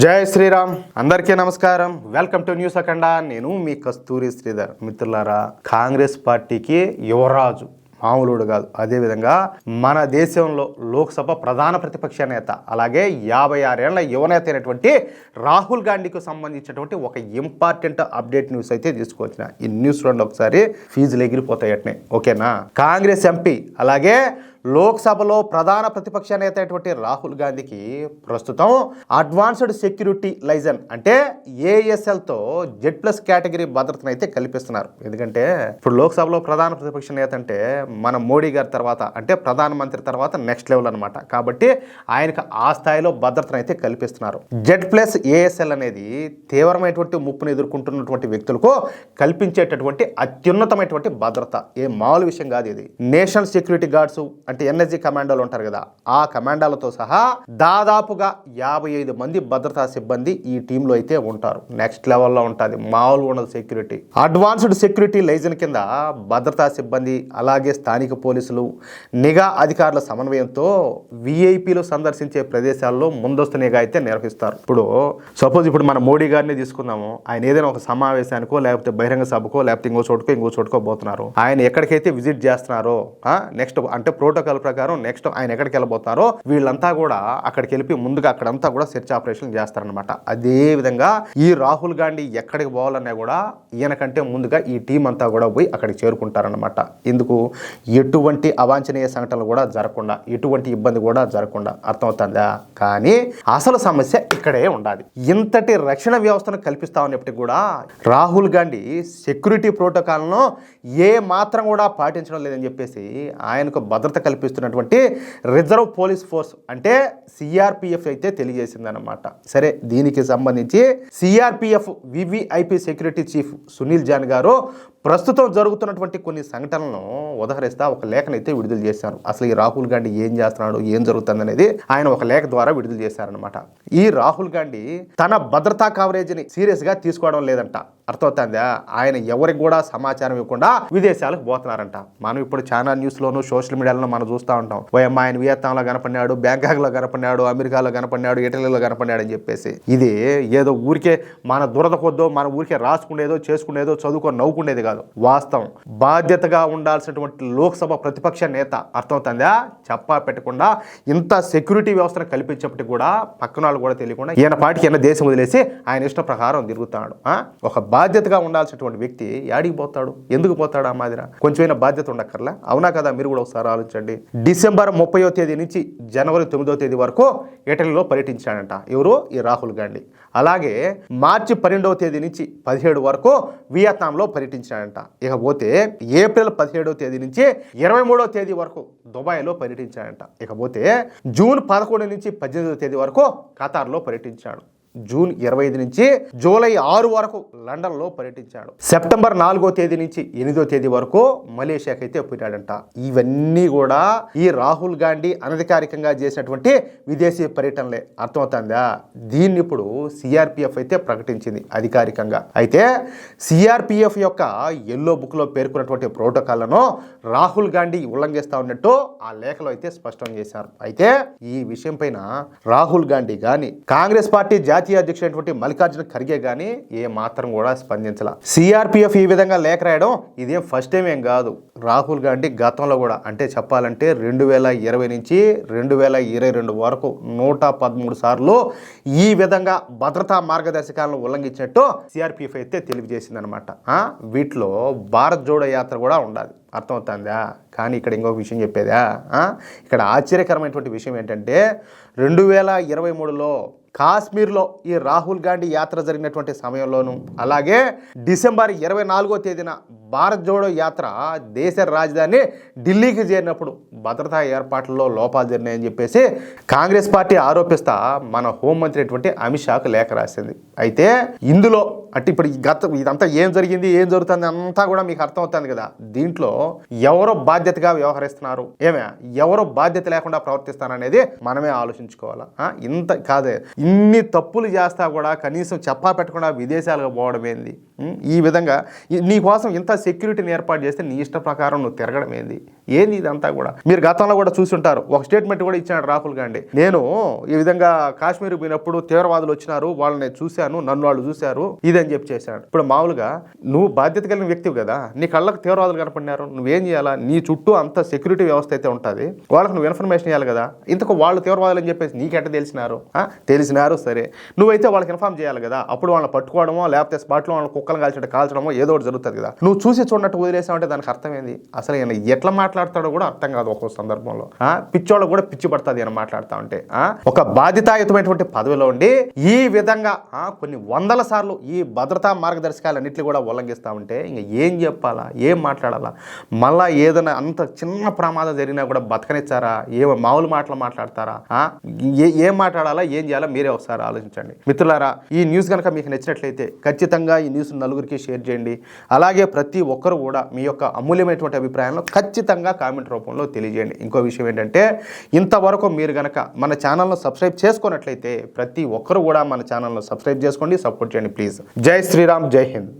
జై శ్రీరామ్. అందరికీ నమస్కారం. వెల్కమ్ టు న్యూస్ అఖండ నేను మీ కస్తూరి శ్రీధర్. మిత్రులారా కాంగ్రెస్ పార్టీకి యువరాజు మామూలుడు కాదు. అదేవిధంగా మన దేశంలో లోక్సభ ప్రధాన ప్రతిపక్ష నేత అలాగే యాభై ఆరేళ్ళ యువనేత అయినటువంటి రాహుల్ గాంధీకి సంబంధించినటువంటి ఒక ఇంపార్టెంట్ అప్డేట్ న్యూస్ అయితే తీసుకొచ్చిన ఈ న్యూస్ రెండు ఒకసారి ఫీజులు ఎగిరిపోతాయి అట్నే. ఓకేనా కాంగ్రెస్ ఎంపీ అలాగే లోక్సభలో ప్రధాన ప్రతిపక్ష నేత అయినటువంటి రాహుల్ గాంధీకి ప్రస్తుతం అడ్వాన్స్డ్ సెక్యూరిటీ లైజన్ అంటే ఏఎస్ఎల్తో జెడ్ ప్లస్ కేటగిరీ భద్రతను అయితే కల్పిస్తున్నారు. ఎందుకంటే ఇప్పుడు లోక్సభలో ప్రధాన ప్రతిపక్ష నేత అంటే మన మోడీ గారి తర్వాత అంటే ప్రధానమంత్రి తర్వాత నెక్స్ట్ లెవెల్ అనమాట కాబట్టి ఆయనకు ఆ స్థాయిలో భద్రతను అయితే కల్పిస్తున్నారు. జెడ్ ప్లస్ ఏఎస్ఎల్ అనేది తీవ్రమైనటువంటి ముప్పును ఎదుర్కొంటున్నటువంటి వ్యక్తులకు కల్పించేటటువంటి అత్యున్నతమైనటువంటి భద్రత. ఏ మామూలు విషయం కాదు ఇది. నేషనల్ సెక్యూరిటీ గార్డ్స్ అంటే ఎన్ఎస్జి కమాండోలు ఉంటారు కదా ఆ కమాండోలతో సహా దాదాపుగా యాభై ఐదు మంది భద్రతా సిబ్బంది ఈ టీంలో అయితే ఉంటారు. నెక్స్ట్ లెవెల్లో ఉంటుంది. మామూలు ఉండదు సెక్యూరిటీ అడ్వాన్స్డ్ సెక్యూరిటీ లైజన్ కింద భద్రతా సిబ్బంది అలాగే స్థానిక పోలీసులు నిఘా అధికారుల సమన్వయంతో విఐపీలు సందర్శించే ప్రదేశాల్లో ముందస్తు నిఘా అయితే నిర్వహిస్తారు. ఇప్పుడు సపోజ్ ఇప్పుడు మన మోడీ గారిని తీసుకుందాము. ఆయన ఏదైనా ఒక సమావేశానికో లేకపోతే బహిరంగ సభకో లేకపోతే ఇంకో చోటుకో ఇంకో చోటుకో పోతున్నారు. ఆయన ఎక్కడికైతే విజిట్ చేస్తున్నారో నెక్స్ట్ అంటే ప్రోటోకాల్ ప్రకారం నెక్స్ట్ ఆయన ఎక్కడికి వెళ్ళబోతారో వీళ్ళంతా కూడా అక్కడికి వెళ్ళి ముందుగా అక్కడంతా కూడా సెర్చ్ ఆపరేషన్ చేస్తారనమాట అదే విధంగా ఈ రాహుల్ గాంధీ ఎక్కడికి పోవాలన్నా కూడా ఈయనకంటే ముందుగా ఈ టీం అంతా కూడా పోయి అక్కడికి చేరుకుంటారనమాట ఎందుకు ఎటువంటి అవాంఛనీయ సంఘటనలు కూడా జరగకుండా ఎటువంటి ఇబ్బంది కూడా జరగకుండా అర్థమవుతుందా? కానీ అసలు సమస్య ఇక్కడే ఉండాలి. ఇంతటి రక్షణ వ్యవస్థను కల్పిస్తామన్నప్పటికీ కూడా రాహుల్ గాంధీ సెక్యూరిటీ ప్రోటోకాల్ను ఏ మాత్రం కూడా పాటించడం లేదని చెప్పేసి ఆయనకు భద్రత కల్పిస్తున్నటువంటి రిజర్వ్ పోలీస్ ఫోర్స్ అంటే సిఆర్పిఎఫ్ అయితే తెలియజేసిందనమాట సరే దీనికి సంబంధించి CRPF VVIP security chief Sunil John గారు ప్రస్తుతం జరుగుతున్నటువంటి కొన్ని సంఘటనలను ఉదహరిస్తా ఒక లేఖనైతే విడుదల చేశారు. అసలు ఈ రాహుల్ గాంధీ ఏం చేస్తున్నాడు ఏం జరుగుతుంది అనేది ఆయన ఒక లేఖ ద్వారా విడుదల చేశారనమాట ఈ రాహుల్ గాంధీ తన భద్రతా కవరేజ్ని సీరియస్గా తీసుకోవడం లేదంట. అర్థమవుతుందా? ఆయన ఎవరికి కూడా సమాచారం ఇవ్వకుండా విదేశాలకు పోతున్నారంట. మనం ఇప్పుడు చాలా న్యూస్ లోను సోషల్ మీడియాలో మనం చూస్తూ ఉంటాం. ఓయమ్మ ఆయన వియత్నాంలో కనపడినాడు బ్యాంకాక్లో కనపడినాడు అమెరికాలో కనపడినాడు ఇటలీలో కనపడినాడు అని చెప్పేసి. ఇది ఏదో ఊరికే మన దురద కొద్దో మన ఊరికే రాసుకునేదో చేసుకునేదో చదువుకొని నవ్వుకునేది కాదు. వాస్తవం. బాధ్యతగా ఉండాల్సినటువంటి లోక్సభ ప్రతిపక్ష నేత అర్థమవుతుందా? చెప్పా పెట్టకుండా ఇంత సెక్యూరిటీ వ్యవస్థను కల్పించేప్పటికి కూడా పక్కన వాళ్ళు కూడా తెలియకుండా ఈయన పాటికి ఈయన దేశం వదిలేసి ఆయన ఇష్ట ప్రకారం తిరుగుతున్నాడు ఒక బాధ్యతగా ఉండాల్సినటువంటి వ్యక్తి యాడికి పోతాడు? ఎందుకు పోతాడు ఆ మాదిర? కొంచెమైనా బాధ్యత ఉండక్కర్లా? అవునా కదా? మీరు కూడా ఒకసారి ఆలోచించండి. డిసెంబర్ ముప్పయో తేదీ నుంచి జనవరి తొమ్మిదో తేదీ వరకు ఇటలీలో పర్యటించాడంట. ఎవరు? ఈ రాహుల్ గాంధీ. అలాగే మార్చి పన్నెండవ తేదీ నుంచి పదిహేడు వరకు వియత్నాంలో పర్యటించాడంట ఇకపోతే ఏప్రిల్ పదిహేడవ తేదీ నుంచి ఇరవై మూడవ తేదీ వరకు దుబాయ్లో పర్యటించాడంట. ఇకపోతే జూన్ పదకొండు నుంచి పద్దెనిమిదవ తేదీ వరకు ఖతార్లో పర్యటించాడు. జూన్ ఇరవై ఐదు నుంచి జూలై ఆరు వరకు లండన్లో పర్యటించాడు. సెప్టెంబర్ నాలుగో తేదీ నుంచి ఎనిమిదో తేదీ వరకు మలేషియాకి అయితే పోయాడంట ఇవన్నీ కూడా ఈ రాహుల్ గాంధీ అనధికారికంగా చేసినటువంటి విదేశీ పర్యటనలే. అర్థమవుతుందా? దీన్ని ఇప్పుడు సిఆర్పిఎఫ్ అయితే ప్రకటించింది అధికారికంగా. అయితే సిఆర్పిఎఫ్ యొక్క ఎల్లో బుక్లో పేర్కొన్నటువంటి ప్రోటోకాల్లను రాహుల్ గాంధీ ఉల్లంఘిస్తా ఉన్నట్టు ఆ లేఖలో అయితే స్పష్టం చేశారు. అయితే ఈ విషయం పైన రాహుల్ గాంధీ కానీ కాంగ్రెస్ పార్టీ జాతీయ జాతీయ అధ్యక్షుడైనటువంటి మల్లికార్జున ఖర్గే కానీ ఏ మాత్రం కూడా స్పందించాల. సిఆర్పిఎఫ్ ఈ విధంగా లేఖ రాయడం ఇదేం ఫస్ట్ టైం ఏం కాదు. రాహుల్ గాంధీ గతంలో కూడా అంటే చెప్పాలంటే రెండు వేల ఇరవై నుంచి రెండు వేల ఇరవై రెండు వరకు నూట పదమూడు సార్లు ఈ విధంగా భద్రతా మార్గదర్శకాలను ఉల్లంఘించినట్టు సిఆర్పిఎఫ్ అయితే తెలియజేసిందనమాట వీటిలో భారత్ జోడో యాత్ర కూడా ఉండాలి. అర్థమవుతుందా? కానీ ఇక్కడ ఇంకొక విషయం చెప్పేదా? ఇక్కడ ఆశ్చర్యకరమైనటువంటి విషయం ఏంటంటే రెండు వేల ఇరవై మూడులో కాశ్మీర్లో ఈ రాహుల్ గాంధీ యాత్ర జరిగినటువంటి సమయంలోనూ అలాగే డిసెంబర్ ఇరవై నాలుగో తేదీన భారత్ జోడో యాత్ర దేశ రాజధాని ఢిల్లీకి చేరినప్పుడు భద్రతా ఏర్పాట్లలో లోపాలు జరిగినాయని చెప్పేసి కాంగ్రెస్ పార్టీ ఆరోపిస్తా మన హోంమంత్రి అటువంటి అమిత్ షాకు లేఖ రాసింది. అయితే ఇందులో అంటే ఇప్పుడు గత ఇదంతా ఏం జరిగింది ఏం జరుగుతుంది అంతా కూడా మీకు అర్థమవుతుంది కదా. దీంట్లో ఎవరో బాధ్యతగా వ్యవహరిస్తున్నారు? ఏమే? ఎవరో బాధ్యత లేకుండా ప్రవర్తిస్తారనేది మనమే ఆలోచించుకోవాలా? ఇంత కాదే. ఇన్ని తప్పులు చేస్తా కూడా కనీసం చెప్పా పెట్టకుండా విదేశాలకు పోవడం ఏంది? ఈ విధంగా నీకోసం ఇంత సెక్యూరిటీని ఏర్పాటు చేస్తే నీ ఇష్ట ప్రకారం నువ్వు తిరగడం ఏంది? ఏంది ఇదంతా కూడా? మీరు గతంలో కూడా చూసుంటారు. ఒక స్టేట్మెంట్ కూడా ఇచ్చాడు రాహుల్ గాంధీ. నేను ఈ విధంగా కాశ్మీర్ పోయినప్పుడు తీవ్రవాదులు వచ్చినారు. వాళ్ళని చూశాను. నన్ను వాళ్ళు చూశారు. ఇదే అని చెప్పి చేశాడు. ఇప్పుడు మామూలుగా నువ్వు బాధ్యత కలిగిన వ్యక్తివి కదా నీ కళ్ళకు తీవ్రవాదులు కనపడినారు నువ్వేం చేయాలా? నీ చుట్టూ అంత సెక్యూరిటీ వ్యవస్థ అయితే ఉంటుంది. వాళ్ళకి నువ్వు ఇన్ఫర్మేషన్ ఇవ్వాలి కదా. ఇంతకు వాళ్ళు తీవ్రవాదులు అని చెప్పేసి నీకెట్ట తెలిసినారు? ఆ? తెలిసినారు సరే. నువ్వైతే వాళ్ళకి ఇన్ఫార్మ్ చేయాలి కదా. అప్పుడు వాళ్ళని పట్టుకోవడమో లేకపోతే స్పాట్లో వాళ్ళని కుక్కలు కాల్చడం కాల్చడమో ఏదో ఒకటి జరుగుతుంది కదా. నువ్వు చూసి చూడనట్టు వదిలేసావంటే దానికి అర్థమైంది? అసలు ఈయన ఎట్లా మాట్లాడతాడో కూడా అర్థం కాదు ఒక్కో సందర్భంలో. ఆ? పిచ్చోళ్ళకు కూడా పిచ్చి పడుతుంది ఆయన మాట్లాడుతూ ఉంటే ఆ? ఒక బాధ్యతాయుతమైనటువంటి పదవిలో ఉండి ఈ విధంగా ఆ, కొన్ని వందల సార్లు ఈ భద్రతా మార్గదర్శకాలు అన్నింటినీ కూడా ఉల్లంఘిస్తూ ఉంటే ఇంకా ఏం చెప్పాలా? ఏం మాట్లాడాలా? మళ్ళా ఏదైనా అంత చిన్న ప్రమాదం జరిగినా కూడా బతకనిచ్చారా? ఏ మామూలు మాటలు మాట్లాడతారా? ఏ ఏం మాట్లాడాలా? ఏం చేయాలా? మీరే ఒకసారి ఆలోచించండి. మిత్రులారా ఈ న్యూస్ కనుక మీకు నచ్చినట్లయితే ఖచ్చితంగా ఈ న్యూస్ నలుగురికి షేర్ చేయండి. అలాగే ప్రతి ఒక్కరు కూడా మీ యొక్క అమూల్యమైనటువంటి అభిప్రాయాలను ఖచ్చితంగా కామెంట్ రూపంలో తెలియజేయండి. ఇంకో విషయం ఏంటంటే ఇంతవరకు మీరు కనుక మన ఛానల్ను సబ్స్క్రైబ్ చేసుకున్నట్లయితే ప్రతి ఒక్కరు కూడా మన ఛానల్ను సబ్స్క్రైబ్ చేసుకోండి సపోర్ట్ చేయండి ప్లీజ్. జై శ్రీరామ్ జై హింద్.